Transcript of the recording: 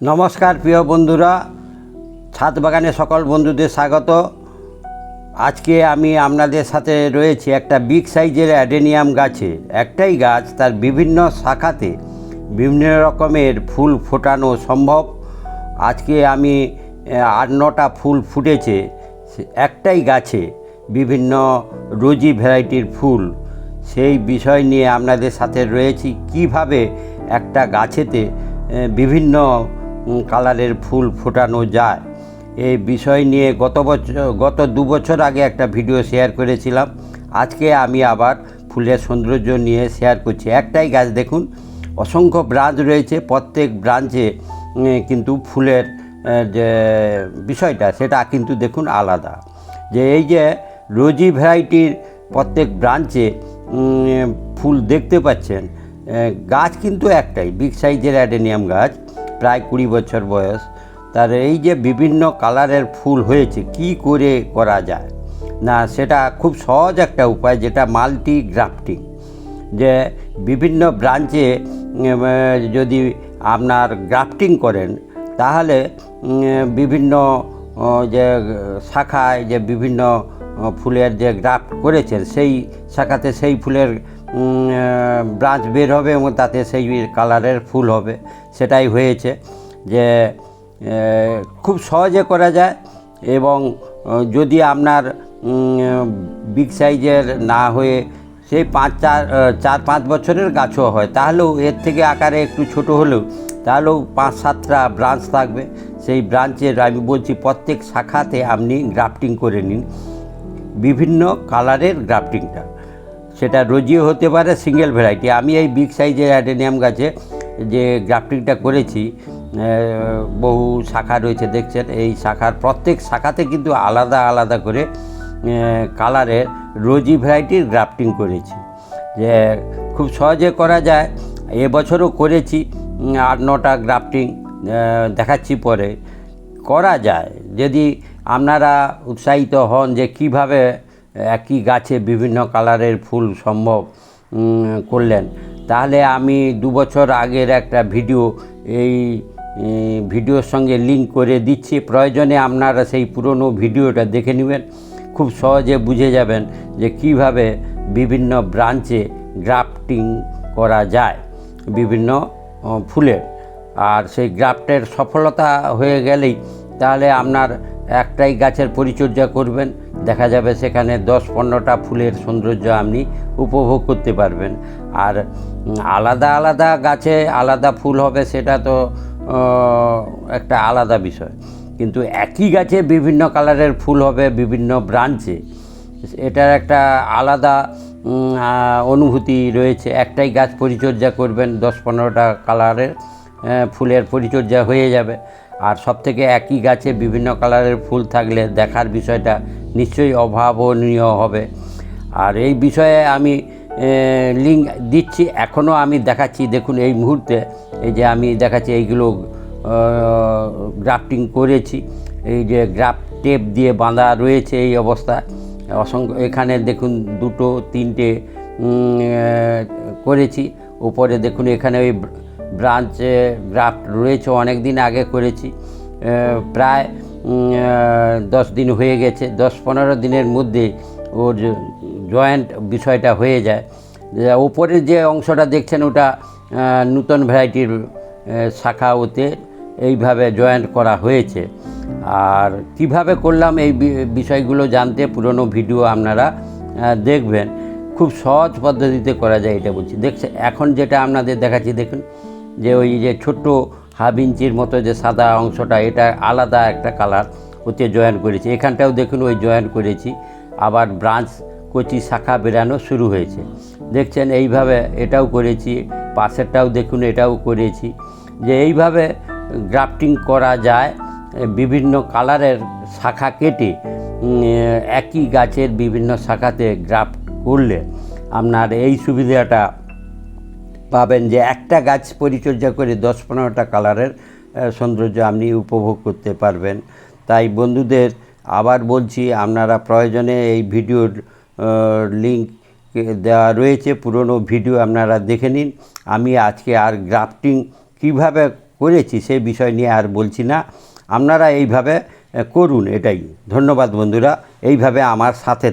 নমস্কার, প্রিয় বন্ধুরা। ছাদ বাগানে সকল বন্ধুদের স্বাগত। আজকে আমি আপনাদের সাথে রয়েছি একটা বিগ সাইজের অ্যাডেনিয়াম গাছে। একটাই গাছ তার বিভিন্ন শাখাতে বিভিন্ন রকমের ফুল ফোটানো সম্ভব। আজকে আমি আট নটা ফুল ফুটেছে। একটাই গাছে বিভিন্ন রোজি ভ্যারাইটির ফুল। সেই বিষয় নিয়ে আপনাদের সাথে রয়েছি। কীভাবে একটা গাছেতে বিভিন্ন কালারের ফুল ফোটানো যায়। এই বিষয় নিয়ে গত বছর, গত দু বছর আগে একটা ভিডিও শেয়ার করেছিলাম। আজকে আমি আবার ফুলের সৌন্দর্য নিয়ে শেয়ার করছি। একটাই গাছ দেখুন, অসংখ্য ব্রাঞ্চ রয়েছে। প্রত্যেক ব্রাঞ্চে কিন্তু ফুলের যে বিষয়টা, সেটা কিন্তু দেখুন আলাদা। যে এই যে রোজি ভ্যারাইটির প্রত্যেক ব্রাঞ্চে ফুল দেখতে পাচ্ছেন গাছ কিন্তু একটাই, বিগ সাইজের অ্যাডেনিয়াম গাছ। প্রায় কুড়ি বছর বয়স, তার এই যে বিভিন্ন কালারের ফুল হয়েছে, কি করে করা যায়? না, সেটা খুব সহজ একটা উপায় যেটা মাল্টি গ্রাফটিং যে বিভিন্ন ব্রাঞ্চে যদি আপনার গ্রাফটিং করেন, তাহলে বিভিন্ন যে শাখায় যে বিভিন্ন ফুলের যে গ্রাফট করেছেন, সেই শাখাতে সেই ফুলের ব্রাঞ্চ বের হবে এবং তাতে সেই কালারের ফুল হবে। সেটাই হয়েছে যে খুব সহজে করা যায় এবং যদি আপনার বিগ সাইজের না হয়ে সেই পাঁচ, চার চার, পাঁচ বছরের গাছও হয়, তাহলেও এর থেকে আকারে একটু ছোট হলেও, তাহলেও পাঁচ, সাতটা ব্রাঞ্চ থাকবে। সেই ব্রাঞ্চের আমি বলছি প্রত্যেক শাখাতে আপনি গ্রাফটিং করে নিন। বিভিন্ন কালারের গ্রাফটিংটা। সেটা রোজিও হতে পারে সিঙ্গেল ভ্যারাইটি আমি এই বিগ সাইজের অ্যাডেনিয়াম গাছে যে গ্রাফটিংটা করেছি বহু শাখা রয়েছে, দেখছেন? এই শাখার প্রত্যেক শাখাতে কিন্তু আলাদা আলাদা করে কালারের রোজি ভ্যারাইটির গ্রাফটিং করেছি। যে খুব সহজে করা যায়। এবছরও করেছি আট নটা গ্রাফটিং দেখাচ্ছি পরে। করা যায়। যদি আপনারা উৎসাহিত হন যে কীভাবে একই গাছে বিভিন্ন কালারের ফুল সম্ভব করলেন। তাহলে আমি দু বছর আগের একটা ভিডিও, এই ভিডিওর সঙ্গে লিংক করে দিচ্ছি। প্রয়োজনে আপনারা সেই পুরনো ভিডিওটা দেখে নেবেন। খুব সহজে বুঝে যাবেন যে কীভাবে বিভিন্ন ব্রাঞ্চে গ্রাফটিং করা যায় বিভিন্ন ফুলের। আর সেই গ্রাফটের সফলতা হয়ে গেলেই তাহলে আপনার একটাই গাছের পরিচর্যা করবেন। দেখা যাবে সেখানে দশ পনেরোটা ফুলের সৌন্দর্য আপনি উপভোগ করতে পারবেন। আর আলাদা আলাদা গাছে আলাদা ফুল হবে সেটা তো একটা আলাদা বিষয়। কিন্তু একই গাছে বিভিন্ন কালারের ফুল হবে বিভিন্ন ব্রাঞ্চে। এটার একটা আলাদা অনুভূতি রয়েছে। একটাই গাছ পরিচর্যা করবেন, দশ পনেরোটা কালারের ফুলের পরিচর্যা হয়ে যাবে। আর সব থেকে একই গাছে বিভিন্ন কালারের ফুল থাকলে দেখার বিষয়টা নিশ্চয়ই অভাবনীয় হবে। আর এই বিষয়ে আমি লিঙ্ক দিচ্ছি। এখনও আমি দেখাচ্ছি, দেখুন এই মুহূর্তে, এই যে আমি দেখাচ্ছি, এইগুলো গ্রাফটিং করেছি। এই যে গ্রাফ টেপ দিয়ে বাঁধা রয়েছে এই অবস্থা। অসংখ্য, এখানে দেখুন দুটো, তিনটে করেছি। উপরে দেখুন, এখানে ওই ব্রাঞ্চ গ্রাফট রয়েছে, অনেক দিন আগে করেছি। প্রায় দশ দিন হয়ে গেছে। দশ পনেরো দিনের মধ্যে ওর জয়েন্ট বিষয়টা হয়ে যায়। ওপরের যে অংশটা দেখছেন, ওটা নূতন ভ্যারাইটির শাখা ওতে এইভাবে জয়েন্ট করা হয়েছে। আর কীভাবে করলাম এই বিষয়গুলো জানতে পুরনো ভিডিও আপনারা দেখবেন। খুব সহজ পদ্ধতিতে করা যায় এটা বলছি। দেখছে এখন যেটা আপনাদের দেখাচ্ছি, দেখুন। যে ওই যে ছোট্ট হাফ ইঞ্চির মতো যে সাদা অংশটা, এটা আলাদা একটা কালার ওতে জয়েন করেছি। এখানটাও দেখুন ওই জয়েন করেছি। আবার ব্রাঞ্চ কচি শাখা বেরানো শুরু হয়েছে। দেখছেন এইভাবে এটাও করেছি, পাশেরটাও দেখুন এটাও করেছি। যে এইভাবে গ্রাফটিং করা যায়, বিভিন্ন কালারের শাখা কেটে একই গাছের বিভিন্ন শাখাতে গ্রাফট করলে আপনার এই সুবিধাটা পাবেন যে একটা গাছ পরিচর্যা করে দশ পনেরোটা কালারের সৌন্দর্য আপনি উপভোগ করতে পারবেন। তাই বন্ধুদের আবার বলছি, আপনারা প্রয়োজনে এই ভিডিওর লিঙ্ক দেওয়া রয়েছে, পুরনো ভিডিও আপনারা দেখে নিন। আমি আজকে আর গ্রাফটিং কীভাবে করেছি সেই বিষয় নিয়ে আর বলছি না। আপনারা এইভাবে করুন এটাই। ধন্যবাদ বন্ধুরা। এইভাবে আমার সাথে।